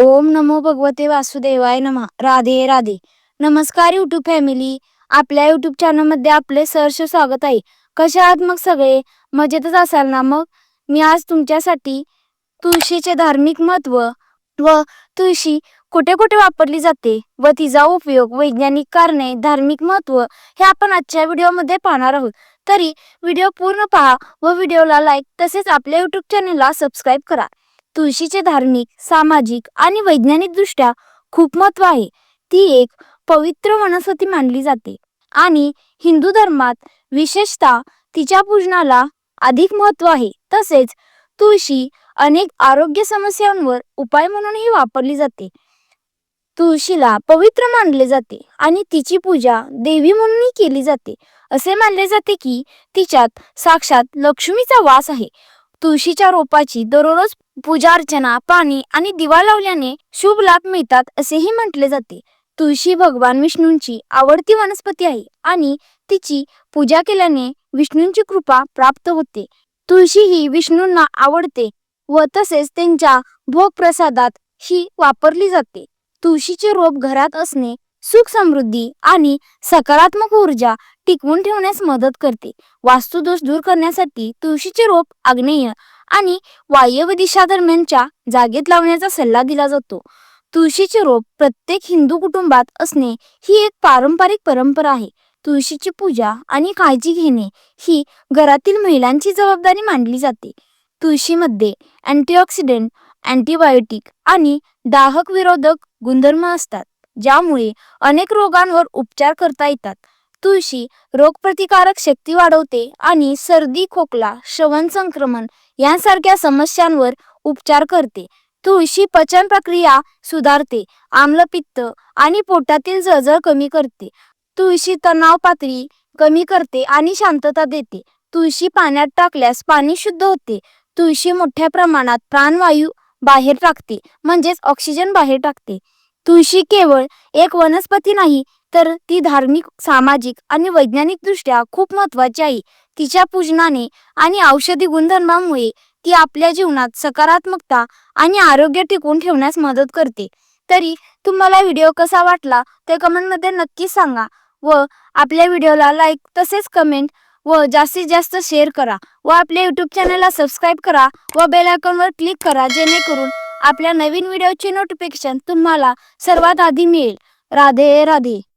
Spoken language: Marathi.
ओम नमो भगवते वासुदेवाय नमः. राधे राधे. नमस्कार युट्यूब फॅमिली आपल्या युट्यूब चॅनलमध्ये आपले सहर्ष स्वागत आहे. कशा आहात मग सगळे? मजेतच असाल ना मग? मी आज तुमच्यासाठी तुळशीचे धार्मिक महत्त्व व तुळशी कुठे कुठे वापरली जाते व तिचा उपयोग वैज्ञानिक कारणे धार्मिक महत्त्व हे आपण आजच्या व्हिडिओमध्ये पाहणार आहोत. तरी व्हिडिओ पूर्ण पहा व व्हिडिओला लाईक तसेच आपल्या युट्यूब चॅनलला सबस्क्राईब करा. तुळशीचे धार्मिक सामाजिक आणि वैज्ञानिक दृष्ट्या खूप महत्त्व आहे. ती एक पवित्र वनस्पती मानली जाते आणि हिंदू धर्मात विशेषतः तिच्या पूजनाला अधिक महत्त्व आहे. तसेच तुळशी अनेक आरोग्य समस्यांवर उपाय म्हणूनही वापरली जाते. तुळशीला पवित्र मानले जाते आणि तिची पूजा देवी म्हणूनही केली जाते. असे मानले जाते की तिच्यात साक्षात लक्ष्मीचा वास आहे. तुळशीच्या रोपाची दररोज पूजा अर्चना पाणी आणि दिवा लावल्याने शुभ लाभ मिळतात असेही म्हटले जाते. तुळशी भगवान विष्णूंची आवडती वनस्पती आहे आणि तिची पूजा केल्याने विष्णूंची कृपा प्राप्त होते. तुळशी ही विष्णूंना आवडते व तसेच त्यांच्या भोग प्रसादात ही वापरली जाते. तुळशीचे रोप घरात असणे सुख समृद्धी आणि सकारात्मक ऊर्जा टिकवून ठेवण्यास मदत करते. वास्तुदोष दूर करण्यासाठी तुळशीचे रोप आग्नेय आणि वायव्य दिशा दरम्यानच्या जागेत लावण्याचा सल्ला दिला जातो. तुळशीचे रोप प्रत्येक हिंदू कुटुंबात असणे ही एक पारंपरिक परंपरा आहे. तुळशीची पूजा आणि काळजी घेणे ही घरातील महिलांची जबाबदारी मानली जाते. तुळशीमध्ये अँटीऑक्सिडेंट अँटीबायोटिक आणि दाहक विरोधक गुणधर्म असतात ज्यामुळे अनेक रोगांवर उपचार करता येतात. तुळशी रोगप्रतिकारक शक्ती वाढवते आणि सर्दी खोकला श्रवण संक्रमण यांसारख्या समस्यांवर उपचार करते. तुळशी पचन प्रक्रिया सुधारते आम्लपित्त आणि पोटातील जळजळ कमी करते. तुळशी तणाव पातळी कमी करते आणि शांतता देते. तुळशी पाण्यात टाकल्यास पाणी शुद्ध होते. तुळशी मोठ्या प्रमाणात प्राणवायू बाहेर टाकते म्हणजेच ऑक्सिजन बाहेर टाकते. तुळशी केवळ एक वनस्पती नाही तर ती धार्मिक सामाजिक आणि वैज्ञानिकदृष्ट्या खूप महत्वाची आहे. तिच्या पूजनाने आणि औषधी गुणधर्मामुळे ती आपल्या जीवनात सकारात्मकता आणि आरोग्य टिकवून ठेवण्यास मदत करते. तरी तुम्हाला व्हिडिओ कसा वाटला ते कमेंटमध्ये नक्कीच सांगा व आपल्या व्हिडिओला लाईक तसेच कमेंट व जास्तीत जास्त शेअर करा व आपल्या यूट्यूब चॅनलला सबस्क्राईब करा व बेल आयकॉनवर क्लिक करा जेणेकरून आपल्या नवीन व्हिडिओचे नोटिफिकेशन तुम्हाला सर्वात आधी मिळेल. राधे राधे.